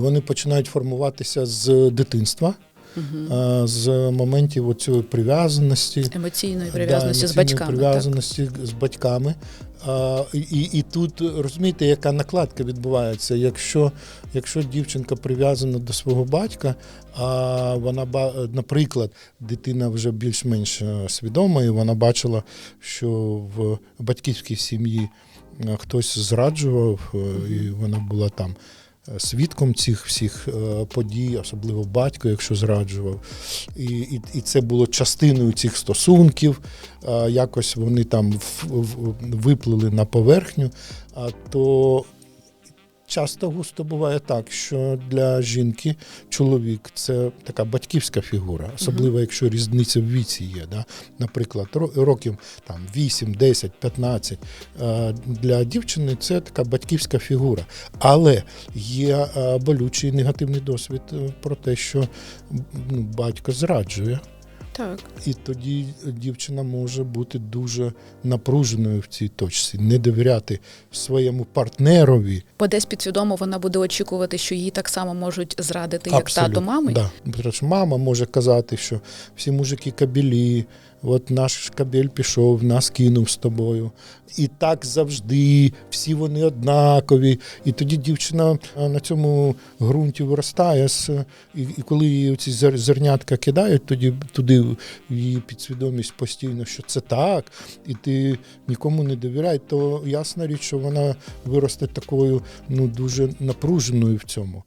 Вони починають формуватися з дитинства, е, з моментів цієї прив'язаності. Емоційної Да, прив'язаності з батьками. Прив'язаності з батьками. А, і, і, тут розумієте, яка накладка відбувається. Якщо, якщо дівчинка прив'язана до свого батька, а вона наприклад, дитина вже більш-менш е, свідома, і вона бачила, що в батьківській сім'ї е, хтось зраджував, е, і вона була там. Свідком цих всіх е, подій, особливо батько, якщо зраджував, і, і, і це було частиною цих стосунків. е, Якось вони там в- виплили на поверхню. То часто густо буває так, що для жінки чоловік це така батьківська фігура, особливо якщо різниця в віці є. Да? Наприклад, ро- років там 8, 10, 15. Е, Для дівчини це така батьківська фігура. Але є е, болючий негативний досвід е, про те, що ну, батько зраджує. Так. І тоді дівчина може бути дуже напруженою в цій точці, не довіряти своєму партнерові. Бо десь підсвідомо вона буде очікувати, що її так само можуть зрадити, як Абсолютно. тато мами. Да. Мама може казати, що всі мужики кабелі, от наш кабель пішов, нас кинув з тобою. І так завжди, всі вони однакові. І тоді дівчина на цьому ґрунті виростає. І, і коли її ці зернятка кидають, тоді туди її підсвідомість постійно, що це так, і ти нікому не довіряй, то ясна річ, що вона виросте такою ну дуже напруженою в цьому.